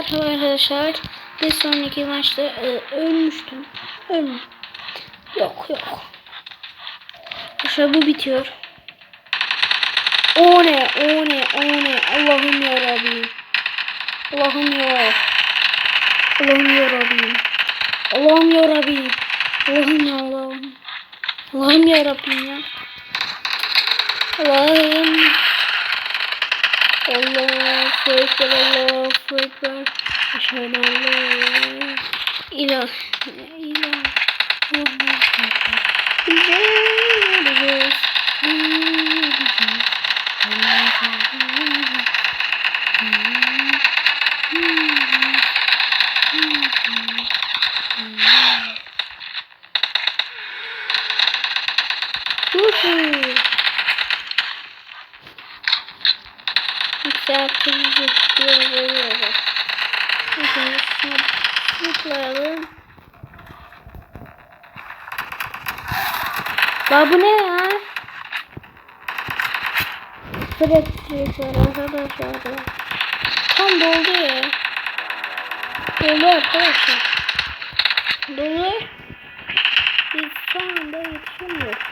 Merhaba arkadaşlar. Bir sonraki maçta e, ölmüştüm. Ölmüş. Yok yok. Arkadaşlar bu bitiyor. O ne? O ne? O ne? Allah'ım ya Rabbi. Allah'ım ya. Allah'ım ya Rabbi. Allah'ım ya Rabbi. Allah'ım ya Allah'ım. Allah'ım ya Rabbim ya. Allah'ım. Allahu Ekber. En la ilah ilah. Woohoo! Yükseltici diye veriyoruz. Şimdi şunu tıklayalım. Ya bu ne ya? Elektrik var arkadaşlar. Tam doldu ya. Doldu arkadaşlar. Dolu. Biz şu anda yetişemiyoruz.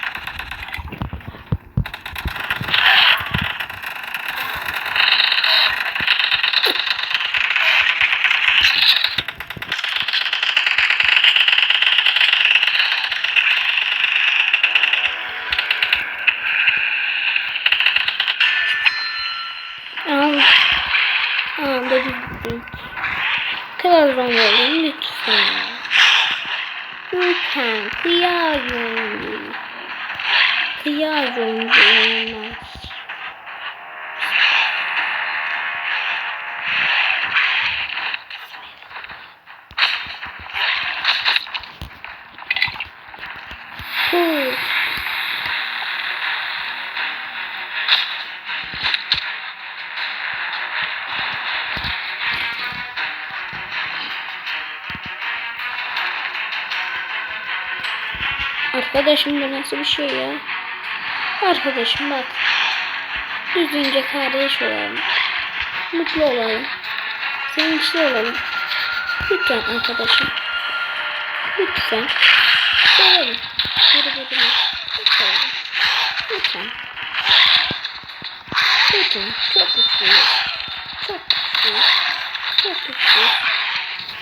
Aa, da gittik. Kadar zaman lütfen. Lütfen kıyıyorum. Kıyıyorum olmaz. Arkadaşım bu nasıl bir şey ya? Arkadaşım bak. Düzgünce kardeş olalım. Mutlu olalım. Sevinçli olalım. Lütfen arkadaşım. Lütfen. Sevelim. Birbirimizi sevelim. Lütfen. Lütfen. Çok güçlüyüz. Çok güçlüyüz. Çok güçlüyüz.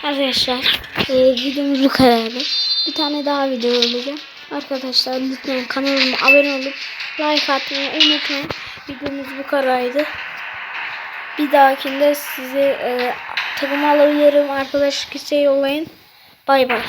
Arkadaşlar e, videomuz bu kadardı. Bir tane daha video olacak. Arkadaşlar lütfen kanalıma abone olup like atmayı unutmayın. Videomuz bu kadardı. Bir dahakinde sizi e, takıma alabilirim. Arkadaş kişiye yollayın. Bay bay.